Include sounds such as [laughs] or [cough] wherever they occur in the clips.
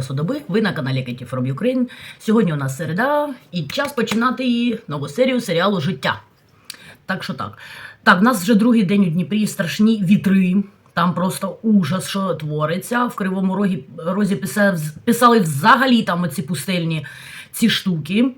часу доби. Ви на каналі Кеті From Ukraine. Сьогодні у нас середа і час починати нову серію серіалу Життя. Так що так. Так, в нас вже другий день у Дніпрі страшні вітри. Там просто ужас, що твориться. В Кривому Рогі, Розі писали, писали взагалі там оці пустельні ці штуки.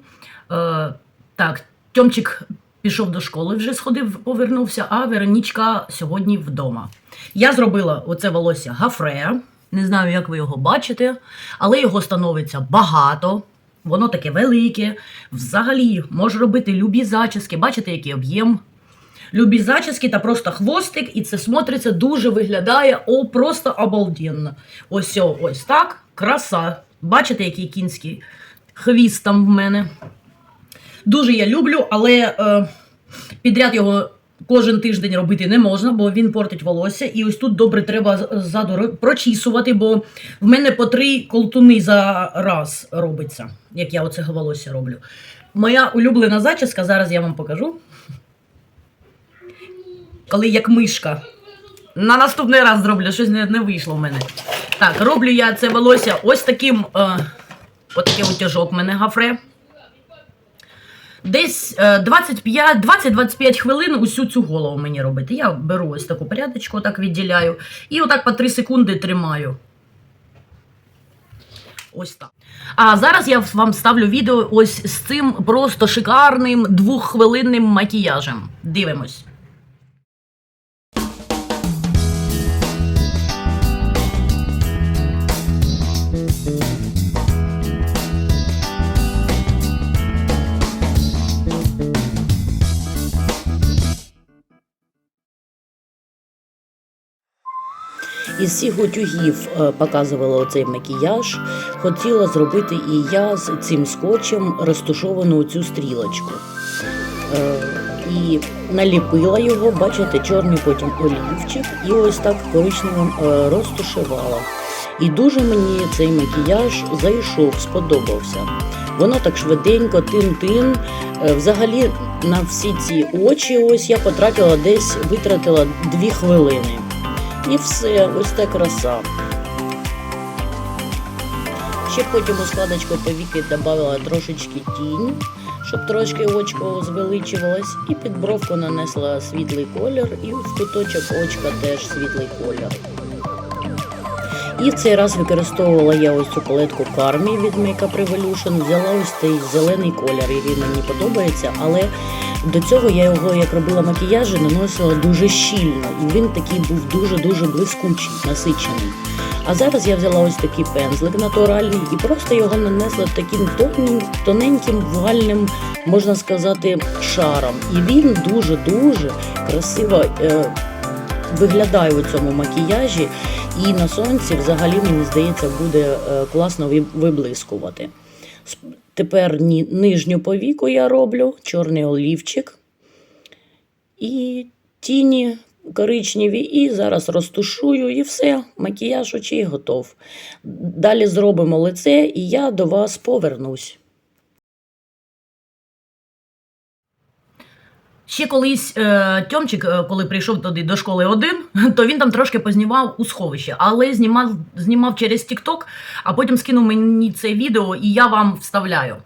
Е, так, Тьомчик пішов до школи, вже сходив, повернувся, а Веронічка сьогодні вдома. Я зробила оце волосся гафре. Не знаю, як ви його бачите, але його становиться багато. Воно таке велике. Взагалі може робити любі зачіски. Бачите, який об'єм. Любі зачіски та просто хвостик, і це смотриться дуже виглядає о, просто обалденно. Ось ось так. Краса. Бачите, який кінський хвіст там в мене. Дуже я люблю, але е, підряд його кожен тиждень робити не можна, бо він портить волосся. І ось тут добре треба ззаду прочісувати, бо в мене по три колтуни за раз робиться, як я оце волосся роблю. Моя улюблена зачіска, зараз я вам покажу. Коли як мишка. На наступний раз зроблю, щось не, вийшло в мене. Так, роблю я це волосся ось таким. Е, Отакий утяжок в мене гафре. Десь е, 25 20-25 хвилин усю цю голову мені робити. Я беру ось таку порядочку, так відділяю. І отак по 3 секунди тримаю. Ось так. А зараз я вам ставлю відео ось з цим просто шикарним двоххвилинним макіяжем. Дивимось. Із всіх утюгів е, показувала оцей макіяж. Хотіла зробити і я з цим скотчем розтушовану цю стрілочку. Е, І наліпила його, бачите, чорний потім олівчик, і ось так коричневим е, розтушувала. І дуже мені цей макіяж зайшов, сподобався. Воно так швиденько, тин-тин. Взагалі на всі ці очі ось я потратила десь, витратила дві хвилини. І все, ось та краса. Ще потім у складочку повіки додала трошечки тінь, щоб трошки очко звеличувалось, і під бровку нанесла світлий колір, і в куточок очка теж світлий колір. І в цей раз використовувала я ось цю палетку Кармі від Makeup Revolution. Взяла ось цей зелений колір, який мені подобається, але до цього я його, як робила макіяжі, наносила дуже щільно. І він такий був дуже-дуже блискучий, насичений. А зараз я взяла ось такий пензлик натуральний і просто його нанесла таким тоненьким, вугальним, можна сказати, шаром. І він дуже-дуже красиво е, виглядає у цьому макіяжі. І на сонці взагалі, мені здається, буде е, класно виблискувати. Тепер нижню повіку я роблю, чорний олівчик і тіні коричневі, і зараз розтушую, і все, макіяж очей готов. Далі зробимо лице, і я до вас повернусь. Ще колись е, Тьомчик, е, коли прийшов туди до школи один, [laughs] то він там трошки познімав у сховище, але знімав, знімав через TikTok, а потім скинув мені це відео, і я вам вставляю.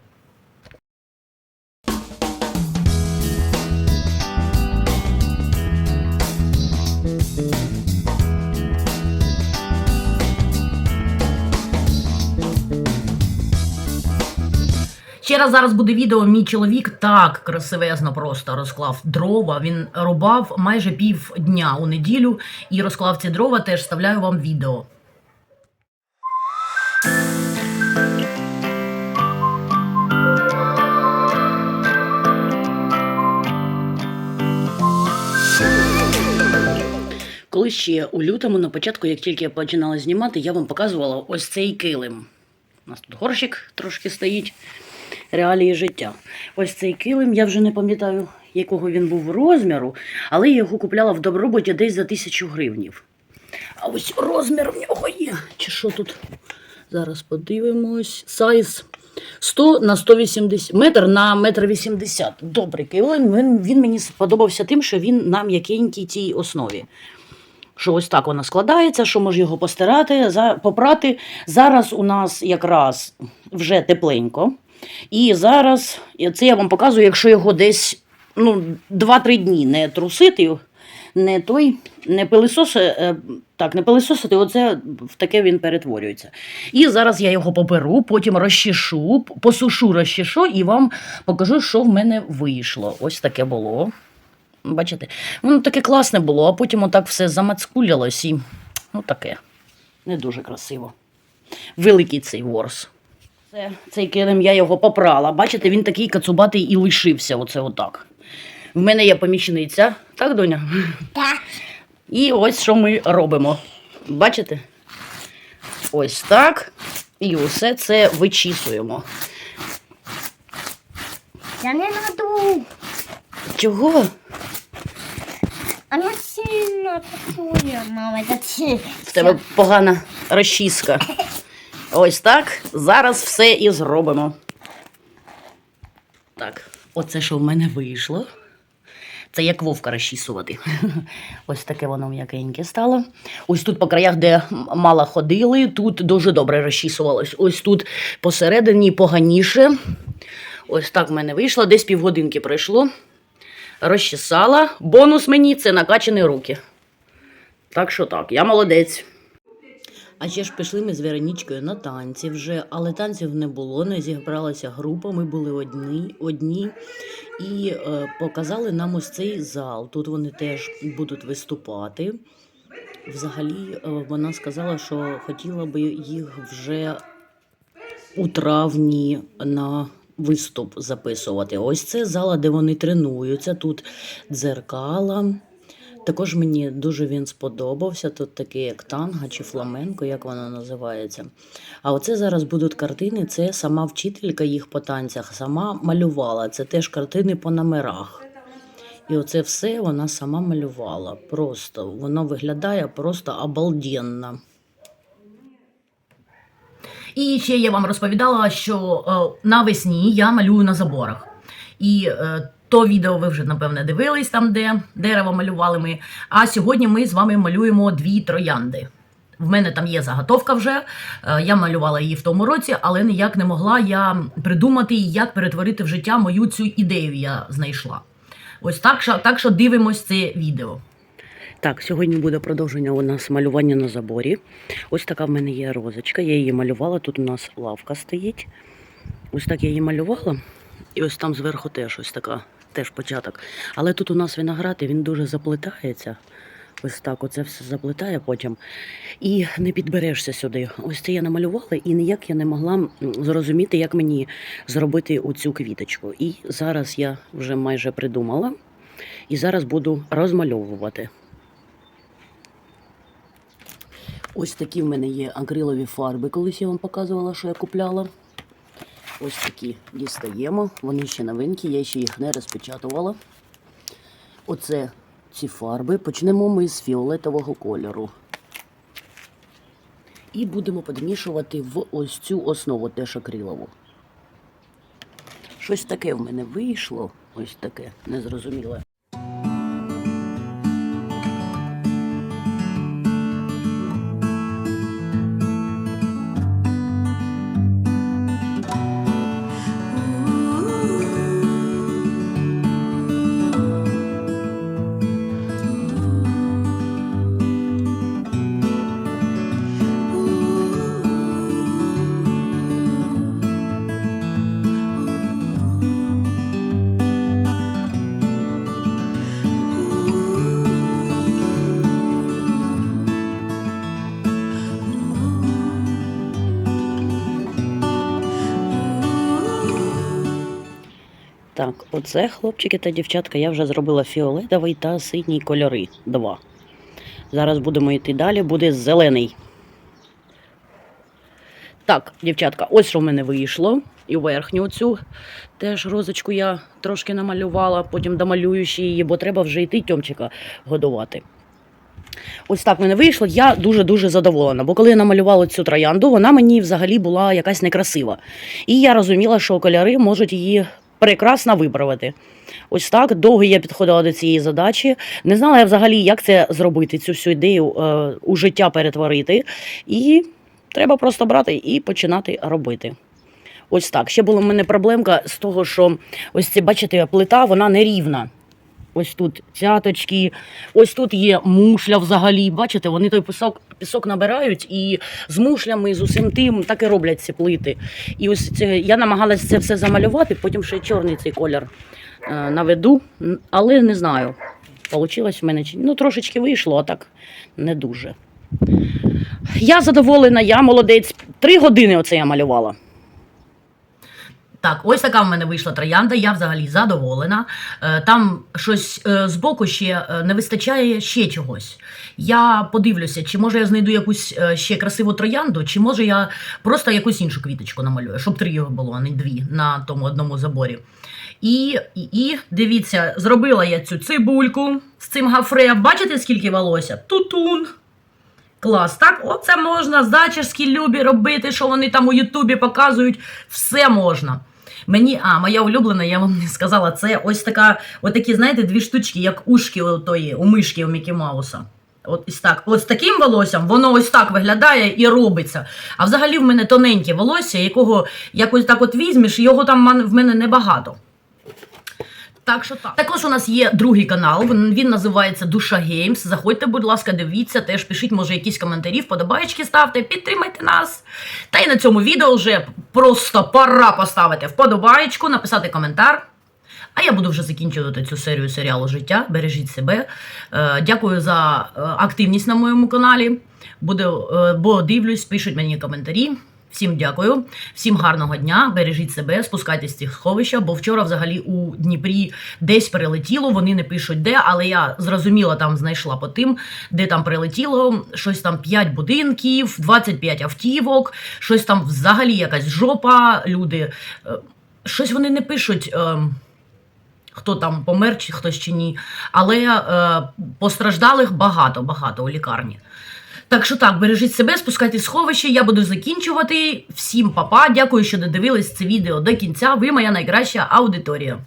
Ще раз зараз буде відео. Мій чоловік так красивезно просто розклав дрова. Він рубав майже пів дня у неділю і розклав ці дрова. Теж вставляю вам відео. Коли ще у лютому, на початку, як тільки я починала знімати, я вам показувала ось цей килим. У нас тут горщик трошки стоїть. Реалії життя. Ось цей килим, я вже не пам'ятаю, якого він був розміру, але я його купляла в добробуті десь за тисячу гривнів. А ось розмір в нього є. Чи що тут? Зараз подивимось. Сайз 100 на 180, метр на метр 80. Добрий килим. Він, він мені сподобався тим, що він на м'якенькій тій основі. що ось так вона складається, що може його постирати, попрати. Зараз у нас якраз вже тепленько. І зараз це я вам показую, якщо його десь ну, 2-3 дні не трусити, не той, не пилисоси, е, так, не пилисосити, оце в таке він перетворюється. І зараз я його поберу, потім розчешу, посушу, розчешу і вам покажу, що в мене вийшло. Ось таке було. Бачите, воно таке класне було, а потім отак все замацкулялось і ну таке. Не дуже красиво. Великий цей ворс. Це, цей килим я його попрала. Бачите, він такий кацубатий і лишився. Оце отак. В мене є помічниця, так, доня? Так. І ось що ми робимо. Бачите? Ось так. І усе це вичісуємо. Я не наду. Чого? Она сильно такую, мама, В тебе погана розчіска. Ось так. Зараз все і зробимо. Так, оце що в мене вийшло. Це як вовка розчісувати. [laughs] Ось таке воно м'якеньке стало. Ось тут по краях, де мало ходили, тут дуже добре розчісувалось. Ось тут посередині поганіше. Ось так в мене вийшло. Десь півгодинки пройшло. Розчесала. Бонус мені це накачані руки. Так що так, я молодець. А ще ж пішли ми з Веронічкою на танці вже, але танців не було, не зібралася група, ми були одні, одні і е, показали нам ось цей зал. Тут вони теж будуть виступати. Взагалі, е, вона сказала, що хотіла би їх вже у травні на виступ записувати. Ось це зала, де вони тренуються. Тут дзеркала. Також мені дуже він сподобався. Тут такий як танга чи фламенко, як воно називається. А оце зараз будуть картини. Це сама вчителька їх по танцях, сама малювала. Це теж картини по номерах. І оце все вона сама малювала. Просто воно виглядає просто обалденно. І ще я вам розповідала, що е, навесні я малюю на заборах. І е, то відео ви вже напевне дивились там, де дерево малювали ми. А сьогодні ми з вами малюємо дві троянди. В мене там є заготовка вже. е, Я малювала її в тому році, але ніяк не могла я придумати, як перетворити в життя мою цю ідею. Я знайшла. Ось так, що, так що дивимось це відео. Так, сьогодні буде продовження у нас малювання на заборі. Ось така в мене є розочка. Я її малювала. Тут у нас лавка стоїть. Ось так я її малювала. І ось там зверху теж ось така, теж початок. Але тут у нас виноград, і він дуже заплетається. Ось так, оце все заплетає потім. І не підберешся сюди. Ось це я намалювала, і ніяк я не могла зрозуміти, як мені зробити оцю квіточку. І зараз я вже майже придумала. І зараз буду розмальовувати. Ось такі в мене є акрилові фарби. Колись я вам показувала, що я купляла. Ось такі дістаємо. Вони ще новенькі, я ще їх не розпечатувала. Оце ці фарби. Почнемо ми з фіолетового кольору. І будемо підмішувати в ось цю основу теж акрилову. Щось таке в мене вийшло. Ось таке незрозуміле. Так, оце, хлопчики та дівчатка, я вже зробила фіолетовий та синій кольори. Два. Зараз будемо йти далі, буде зелений. Так, дівчатка, ось що в мене вийшло. І верхню цю теж розочку я трошки намалювала, потім домалюю ще її, бо треба вже йти Тьомчика годувати. Ось так в мене вийшло. Я дуже-дуже задоволена, бо коли я намалювала цю троянду, вона мені взагалі була якась некрасива. І я розуміла, що кольори можуть її прекрасно виправити. Ось так довго я підходила до цієї задачі. Не знала я взагалі, як це зробити, цю всю ідею е, у життя перетворити. І треба просто брати і починати робити. Ось так. Ще була в мене проблемка з того, що ось це, бачите, плита, вона нерівна. Ось тут цяточки, ось тут є мушля взагалі. Бачите, вони той пісок, пісок набирають і з мушлями, з усім тим так і роблять ці плити. І ось це, я намагалася це все замалювати, потім ще чорний цей колір е, наведу, але не знаю, Получилось в мене чи. Ну, трошечки вийшло, а так не дуже. Я задоволена, я молодець. Три години оце я малювала. Так, ось така в мене вийшла троянда. Я взагалі задоволена. Е, Там щось е, збоку ще е, не вистачає ще чогось. Я подивлюся, чи може я знайду якусь ще красиву троянду, чи може я просто якусь іншу квіточку намалюю, щоб три його було, а не дві на тому одному заборі. І, і, і дивіться, зробила я цю цибульку з цим гафре. Бачите, скільки волосся? Тутун. Клас, так? Оце можна, зачіски любі робити, що вони там у Ютубі показують. Все можна. Мені, а, моя улюблена, я вам не сказала, це ось така, отакі, знаєте, дві штучки, як ушки у тої, у мишки у Мікі Мауса. От ось так. От з таким волоссям воно ось так виглядає і робиться. А взагалі в мене тоненьке волосся, якого якось так от візьмеш, його там в мене- небагато. Так що так. Також у нас є другий канал. Він, називається Душа Геймс. Заходьте, будь ласка, дивіться, теж пишіть, може, якісь коментарі, вподобаєчки ставте, підтримайте нас. Та й на цьому відео вже просто пора поставити вподобаєчку, написати коментар. А я буду вже закінчувати цю серію серіалу життя. Бережіть себе. Е, дякую за е, активність на моєму каналі. Буду, е, бо дивлюсь, пишуть мені коментарі. Всім дякую, всім гарного дня. Бережіть себе, спускайтесь з цих сховища, бо вчора взагалі у Дніпрі десь прилетіло. Вони не пишуть де, але я зрозуміла, там знайшла по тим, де там прилетіло. Щось там 5 будинків, 25 автівок, щось там взагалі якась жопа. Люди е, щось вони не пишуть. е, Хто там помер, чи хтось чи ні. Але е, постраждалих багато, багато у лікарні. Так що так, бережіть себе, спускайте сховище, я буду закінчувати. Всім па-па, Дякую, що додивились це відео до кінця. Ви моя найкраща аудиторія.